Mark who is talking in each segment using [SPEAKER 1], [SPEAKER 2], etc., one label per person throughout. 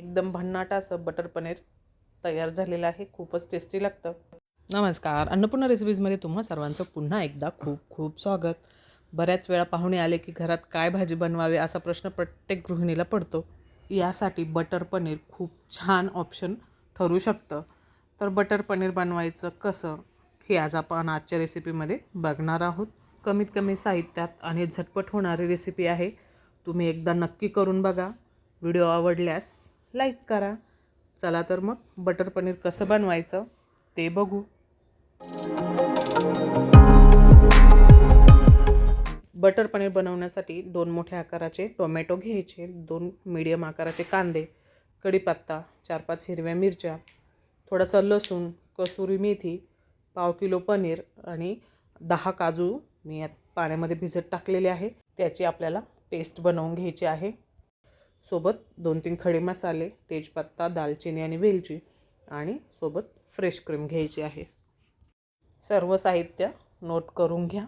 [SPEAKER 1] एकदम भन्नाट असं बटर पनीर तयार झालेलं आहे. खूपच टेस्टी लागतं. नमस्कार. अन्नपूर्णा रेसिपीजमध्ये तुम्हा सर्वांचं पुन्हा एकदा खूप खूप स्वागत. बऱ्याच वेळा पाहुणे आले की घरात काय भाजी बनवावे असा प्रश्न प्रत्येक गृहिणीला पडतो. यासाठी बटर पनीर खूप छान ऑप्शन ठरू शकतं. तर बटर पनीर बनवायचं कसं हे आज आपण आजच्या रेसिपीमध्ये बघणार आहोत. कमीत कमी साहित्यात आणि झटपट होणारी रेसिपी आहे. तुम्ही एकदा नक्की करून बघा. व्हिडिओ आवडल्यास लाईक करा. चला तर मग बटर पनीर कसं बनवायचं ते बघू. बटर पनीर बनवण्यासाठी दोन मोठ्या आकाराचे टोमॅटो घ्यायचे दोन मीडियम आकाराचे कांदे कढीपत्ता चार पाच हिरव्या मिरच्या थोडासा लसूण कसुरी मेथी पाव किलो पनीर आणि दहा काजू मी यात पाण्यामध्ये भिजत टाकलेले आहे. त्याची आपल्याला पेस्ट बनवून घ्यायची आहे. सोबत दोन तीन खडे मसाले तेजपत्ता दालचिनी आणि वेलची आणि सोबत फ्रेश क्रीम घ्यायची आहे. सर्व साहित्य नोट करून घ्या.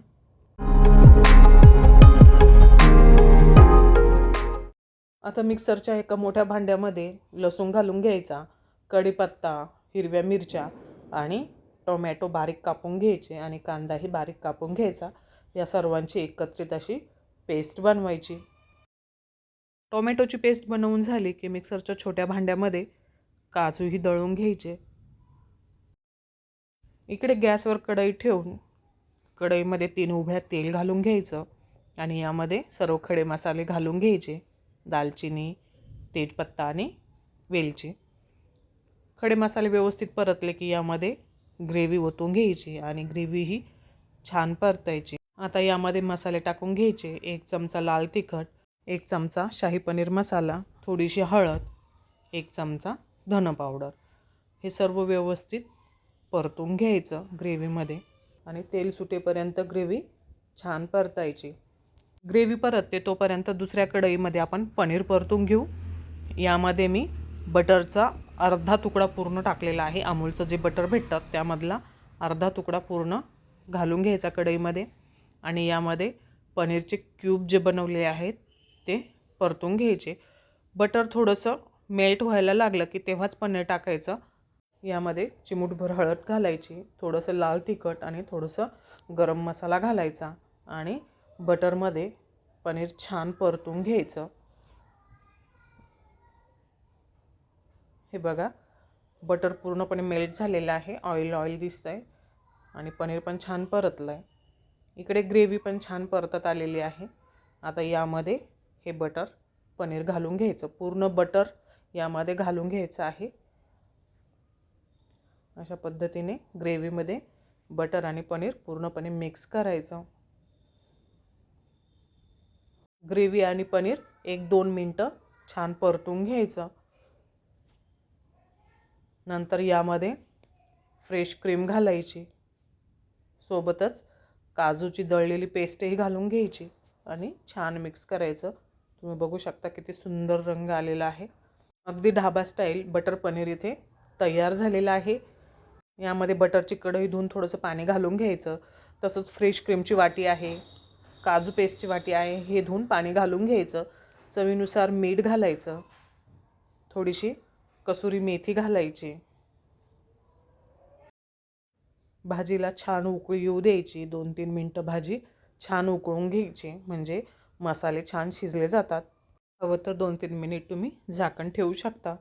[SPEAKER 1] आता मिक्सरच्या एका मोठ्या भांड्यामध्ये लसूण घालून घ्यायचा कढीपत्ता हिरव्या मिरच्या आणि टोमॅटो बारीक कापून घ्यायचे आणि कांदाही बारीक कापून घ्यायचा. या सर्वांची एकत्रित अशी पेस्ट बनवायची. टोमॅटोची पेस्ट बनवून झाली की मिक्सरच्या छोट्या भांड्यामध्ये काजूही दळून घ्यायचे. इकडे गॅसवर कढई ठेवून कढईमध्ये तीन उभ्या तेल घालून घ्यायचं आणि यामध्ये सर्व खडे मसाले घालून घ्यायचे दालचिनी तेजपत्ता आणि वेलची. खडे मसाले व्यवस्थित परतले की यामध्ये ग्रेव्ही ओतून घ्यायची आणि ग्रेव्ही ही छान परतायची. आता यामध्ये मसाले टाकून घ्यायचे एक चमचा लाल तिखट एक चमचा शाही पनीर मसाला थोडीशी हळद एक चमचा धन पावडर हे सर्व व्यवस्थित परतून घ्यायचं ग्रेव्हीमध्ये आणि तेल सुटेपर्यंत ग्रेव्ही छान परतायची. ग्रेव्ही परतते तोपर्यंत दुसऱ्या कढईमध्ये आपण पनीर परतून घेऊ. यामध्ये मी बटरचा अर्धा तुकडा पूर्ण टाकलेला आहे. अमूलचं जे बटर भेटतं त्यामधला अर्धा तुकडा पूर्ण घालून घ्यायचा कढईमध्ये. आणि यामध्ये पनीरचे क्यूब जे बनवले आहेत ते परतून घ्यायचे. बटर थोडंसं मेल्ट व्हायला लागलं की तेव्हाच पनीर टाकायचं. यामध्ये चिमूटभर हळद घालायची थोडंसं लाल तिखट आणि थोडंसं गरम मसाला घालायचा आणि बटरमध्ये पनीर छान परतून घ्यायचं. हे बघा बटर पूर्णपणे मेल्ट झालेलं आहे ऑइल ऑइल दिसतं आहे आणि पनीर पण छान परतलं आहे इकडे ग्रेव्ही पण छान परतत आलेली आहे. आता यामध्ये हे बटर पनीर घालून घ्यायचं. पूर्ण बटर यामध्ये घालून घ्यायचं आहे. अशा पद्धतीने ग्रेव्हीमध्ये बटर आणि पनीर पूर्णपणे मिक्स करायचं. ग्रेव्ही आणि पनीर एक दोन मिनटं छान परतून घ्यायचं. नंतर यामध्ये फ्रेश क्रीम घालायची. सोबतच काजूची दळलेली पेस्टही घालून घ्यायची आणि छान मिक्स करायचं. तुम्ही बघू शकता किती सुंदर रंग आलेला आहे. अगदी ढाबा स्टाईल बटर पनीर इथे तयार झालेलं आहे. यामध्ये बटरची कढई धुवून थोडंसं पाणी घालून घ्यायचं. तसंच फ्रेश क्रीमची वाटी आहे काजू पेस्टची वाटी आहे हे धुवून पाणी घालून घ्यायचं. चवीनुसार मीठ घालायचं. थोडीशी कसुरी मेथी घालायची. भाजीला छान उकळी येऊ द्यायची. दोन तीन मिनटं भाजी छान उकळून घ्यायची. म्हणजे मसाले छान शिजले जातात. हवं तर दोन तीन मिनिट तुम्ही झाकण ठेवू शकता.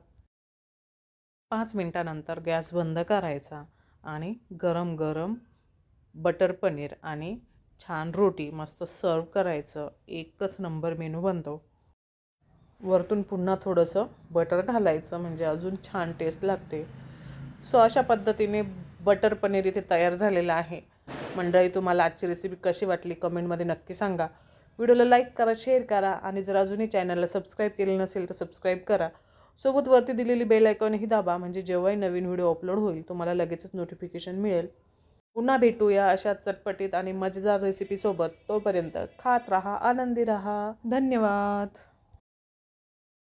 [SPEAKER 1] पाच मिनटानंतर गॅस बंद करायचा आणि गरम गरम बटर पनीर आणि छान रोटी मस्त सर्व करायचं. एकच नंबर मेनू बनतो. वरतून पुन्हा थोडंसं बटर घालायचं म्हणजे अजून छान टेस्ट लागते. सो अशा पद्धतीने बटर पनीर इथे तयार झालेलं आहे. मंडळी तुम्हाला आजची रेसिपी कशी वाटली? कमेंटमध्ये नक्की सांगा. व्हिडिओला लाईक करा शेअर करा आणि जर अजूनही चॅनलला सबस्क्राईब केले नसेल तर सबस्क्राईब करा. सोबत वरती दिलेली बेल आयकॉनही दाबा म्हणजे जेव्हाही नवीन व्हिडिओ अपलोड होईल तुम्हाला लगेचच नोटिफिकेशन मिळेल. पुन्हा भेटूया अशा चटपटीत आणि मजेदार रेसिपीसोबत तोपर्यंत खात राहा आनंदी राहा. धन्यवाद.